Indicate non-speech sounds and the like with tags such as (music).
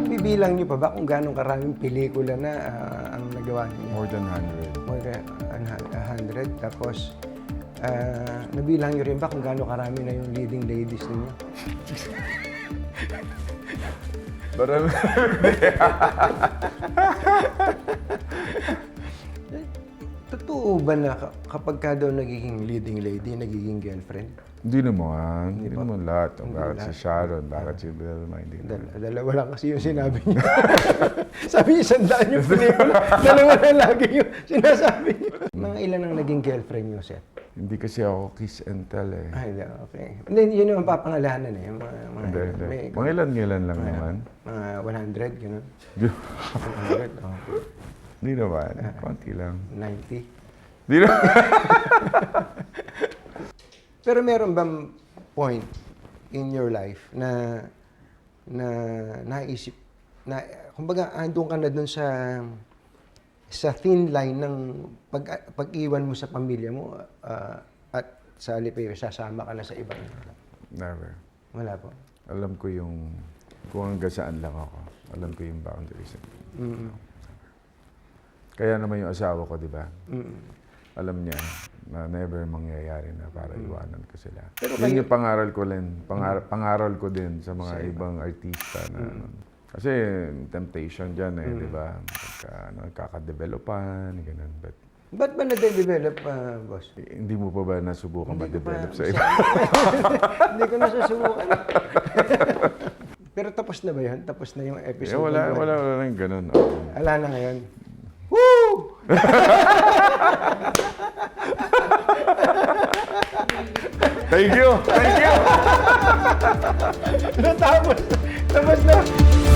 Nabilang niyo pa ba kung gano'ng karaming pelikula na ah, ang nagawa niyo? More than 100. More than a hundred. Tapos, ah, nabilang niyo rin ba kung gano'ng karami na yung leading ladies ninyo? Marami. (laughs) Totoo ba na ka- kapag ka daw nagiging leading lady, nagiging girlfriend? Hindi naman. Hindi naman lahat. Hindi Bakit si Sharon? Bakit si Vilma? Hindi. Dal- dalawa lang kasi yung sinabi niyo. (laughs) Sabi niyo, sandaan yung pelikula. (laughs) dalawa na lagi yung sinasabi niyo. Mga ilan ang naging girlfriend niyo, sir? Hindi kasi ako kiss and tell eh. Ay, okay. Hindi, yun yung papangalanan eh. Mga, mga, Hindi, hindi. may- Mga ilan-ilan lang naman. mga 100, gano'n. 100, oh, Hindi naman. Konti lang. 90. Hindi naman. (laughs) Pero meron bang point in your life na na naisip na kumbaga andun ka na dun sa sa thin line ng pag pag-iwan mo sa pamilya mo ah, at sa Alipay sasama ka na sa ibang Never. wala po. Alam ko yung kung hanggang saan lang ako. Alam ko yung boundaries. Mm. Kaya naman yung asawa ko, di ba? Mm. Alam niya na never mangyayari na para iwanan ko sila. Mm. Pero Yun kayo- Mm. yung pangaral ko din. Pangar- pangaral ko din sa mga ibang artista na Mm. ano. Kasi temptation dyan eh, di ba? Pagka, ano, kakadevelopan, ganun. But Ba't ba na-develop, ah, boss? eh, hindi mo pa ba nasubukan ma-develop sa iba? (laughs) Hindi ko nasusubukan. (laughs) Pero tapos na ba yun? Tapos na yung Eh, episode? wala, ng- wala, wala rin ganun. Oo. Wala na ngayon. Thank you! Thank you! Natapos. Tapos na.